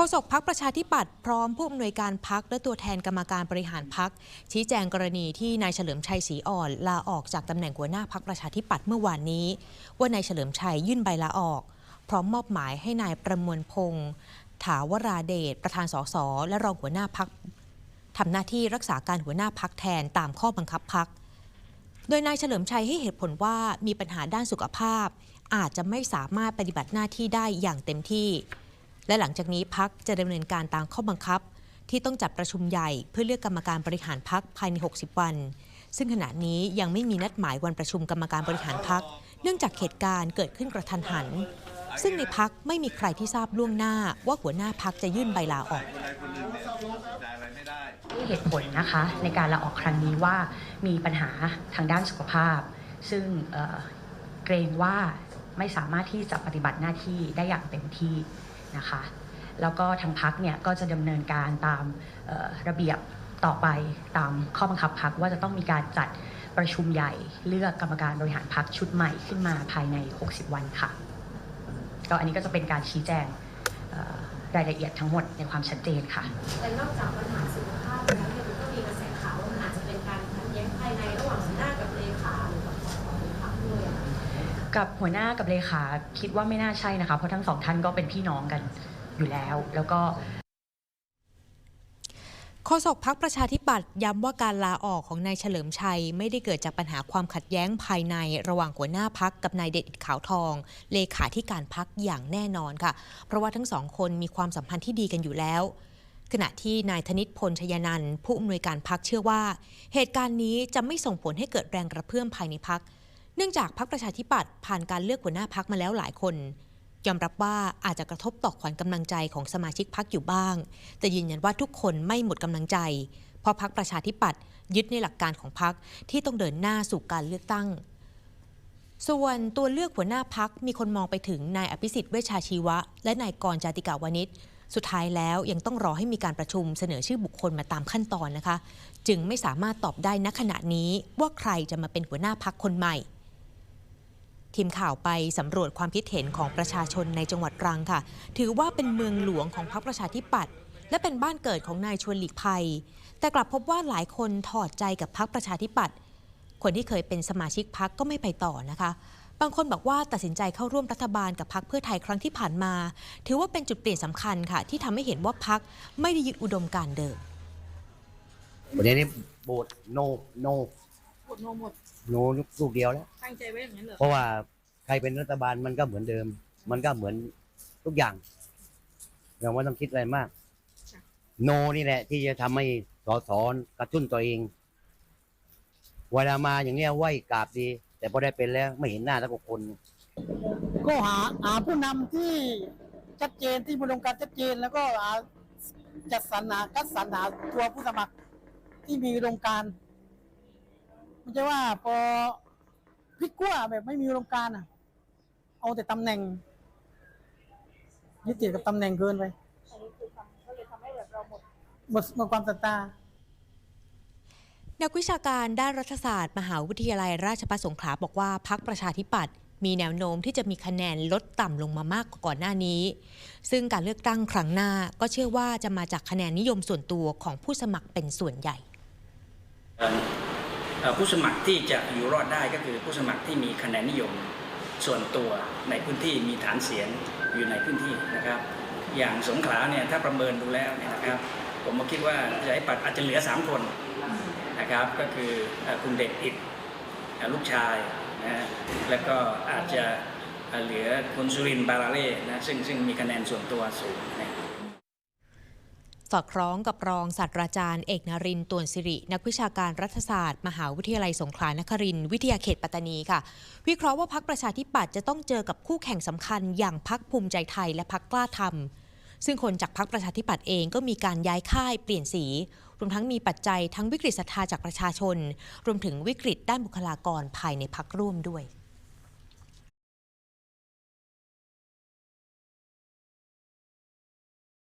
ฆษกพักประชาธิปัตย์พร้อมผู้อำนวยการพักและตัวแทนกรรมการบริหารพัก ชี้แจงกรณีที่นายเฉลิมชัยศรีอ่อน ลาออกจากตำแหน่งหัวหน้าพักประชาธิปัตย์เมื่อวานนี้ ว่านายเฉลิมชัยยื่นใบลาออก พร้อมมอบหมายให้นายประมวลพงษ์ถาวราเดชประธานสสและรองหัวหน้าพักทำหน้าที่รักษาการหัวหน้าพักแทนตามข้อบังคับพักโดยนายเฉลิมชัยให้เหตุผลว่ามีปัญหาด้านสุขภาพ อาจจะไม่สามารถปฏิบัติหน้าที่ได้อย่างเต็มที่ และหลังจากนี้พักจะดำเนินการตามข้อบังคับ ที่ต้องจัดประชุมใหญ่เพื่อเลือกกรรมการบริหารพักภายใน 60 วัน ซึ่งขณะนี้ยังไม่มีนัดหมายวันประชุมกรรมการบริหารพักเนื่องจากเหตุการณ์เกิดขึ้นกระทันหัน ซึ่งในพักไม่มีใครที่ทราบล่วงหน้าว่าหัวหน้าพักจะยื่นใบลาออกเหตุผลนะคะในการลาออกครั้งนี้ว่ามีปัญหาทางด้านสุขภาพ ซึ่งเเกรงว่าไม่สามารถที่จะปฏิบัติหน้าที่ได้อย่างเต็มที่ นะคะ แล้วก็ทางพักเนี่ยก็จะดำเนินการตามระเบียบต่อไปตามข้อบังคับพักว่าจะต้องมีการจัดประชุมใหญ่เลือกกรรมการบริหารพักชุดใหม่ขึ้นมาภายใน 60 วันค่ะ ก็อันนี้ก็จะเป็นการชี้แจงรายละเอียดทั้งหมดในความชัดเจนค่ะแต่นอกจากปัญหาสุข กับหัวหน้ากับเลขาคิดว่าไม่น่าใช่นะคะ เพราะทั้งสองท่านก็เป็นพี่น้องกันอยู่แล้ว แล้วก็โฆษกพักประชาธิปัตย์ย้ำว่าการลาออกของนายเฉลิมชัย ไม่ได้เกิดจากปัญหาความขัดแย้งภายในระหว่างหัวหน้าพักกับนายเดชอิดขาวทอง เลขาธิการพักอย่างแน่นอนค่ะ เพราะว่าทั้งสองคนมีความสัมพันธ์ที่ดีกันอยู่แล้ว ขณะที่นายธนิตพลชยนันท์ผู้อำนวยการพักเชื่อว่า เหตุการณ์นี้จะไม่ส่งผลให้เกิดแรงกระเพื่อมภายในพัก เนื่องจากพักประชาธิปัตย์ผ่านการเลือกหัวหน้าพักมาแล้วหลายคนยอมรับว่าอาจจะกระทบต่อขวัญกำลังใจของสมาชิกพักอยู่บ้าง แต่ยืนยันว่าทุกคนไม่หมดกำลังใจ เพราะพักประชาธิปัตย์ยึดในหลักการของพักที่ต้องเดินหน้าสู่การเลือกตั้ง ส่วนตัวเลือกหัวหน้าพักมีคนมองไปถึงนายอภิสิทธิ์เวชชาชีวะ และนายกรจาติกาวนิชสุดท้ายแล้วยังต้องรอให้มีการประชุมเสนอชื่อบุคคลมาตามขั้นตอนนะคะ จึงไม่สามารถตอบได้ณขณะนี้ว่าใครจะมาเป็นหัวหน้าพักคนใหม่ ทีมข่าวไปสำรวจความคิดเห็นของประชาชนในจังหวัดตรังค่ะ ถือว่าเป็นเมืองหลวงของพรรคประชาธิปัตย์และเป็นบ้านเกิดของนายชวนหลีกภัย แต่กลับพบว่าหลายคนถอดใจกับพรรคประชาธิปัตย์คนที่เคยเป็นสมาชิกพรรคก็ไม่ไปต่อนะคะ บางคนบอกว่าตัดสินใจเข้าร่วมรัฐบาลกับพรรคเพื่อไทยครั้งที่ผ่านมา ถือว่าเป็นจุดเปลี่ยนสำคัญค่ะ ที่ทำให้เห็นว่าพรรคไม่ได้ยึดอุดมการเดิมวันนี้นี่โบดโนโน โนหมด โนลูกเดียวแล้ว ตั้งใจไว้อย่างนั้นเหรอเพราะว่าใครเป็นรัฐบาลมันก็เหมือนเดิม มันก็เหมือนทุกอย่างเราไม่ต้องคิดอะไรมาก โนนี่แหละ ที่จะทำให้สอสอนกระตุ้นตัวเอง เวลามาอย่างเนี้ยไหวกราบดี แต่พอได้เป็นแล้วไม่เห็นหน้าแล้วก็คน ก็หาหาผู้นำที่ชัดเจนที่มีอุดมการณ์ชัดเจน แล้วก็หาจัดสรรหาคัดสรรหาตัวผู้สมัครที่มีอุดมการณ์ ไม่ใช่ว่าพอพลิกกั้วแบบไม่มีอุดมการณ์อะ เอาแต่ตำแหน่งยึดติดกับตำแหน่งเกินไปหมดหมดความศรัทธา นักวิชาการด้านรัฐศาสตร์ มหาวิทยาลัยราชภัฏสงขลาบอกว่าพักประชาธิปัตย์มีแนวโน้มที่จะมีคะแนนลดต่ำลงมามากกว่าก่อนหน้านี้ ซึ่งการเลือกตั้งครั้งหน้าก็เชื่อว่าจะมาจากคะแนนนิยมส่วนตัวของผู้สมัครเป็นส่วนใหญ่เอ่อเอ่อ ผู้สมัครที่จะอยู่รอดได้ก็คือผู้สมัครที่มีคะแนนนิยมส่วนตัวในพื้นที่มีฐานเสียงอยู่ในพื้นที่นะครับ อย่างสงขลาเนี่ยถ้าประเมินดูแล้วเนี่ยนะครับ ผมก็คิดว่าประชาธิปัตย์อาจจะเหลือ 3 คนนะครับ ก็คือคุณเดชอิดลูกชายนะแล้วก็อาจจะเหลือคุณสุรินทร์บาราเล่นะซึ่งซึ่งมีคะแนนส่วนตัวสูงนะ สอดคล้องกับรองศาสตราจารย์เอกนรินทร์ตวนสิริ นักวิชาการรัฐศาสตร์ มหาวิทยาลัยสงขลานครินทร์วิทยาเขตปัตตานีค่ะ วิเคราะห์ว่าพักประชาธิปัตย์จะต้องเจอกับคู่แข่งสำคัญอย่างพักภูมิใจไทยและพักกล้าทำซึ่งคนจากพักประชาธิปัตย์เองก็มีการย้ายค่ายเปลี่ยนสี รวมทั้งมีปัจจัยทั้งวิกฤตศรัทธาจากประชาชน รวมถึงวิกฤตด้านบุคลากรภายในพักร่วมด้วย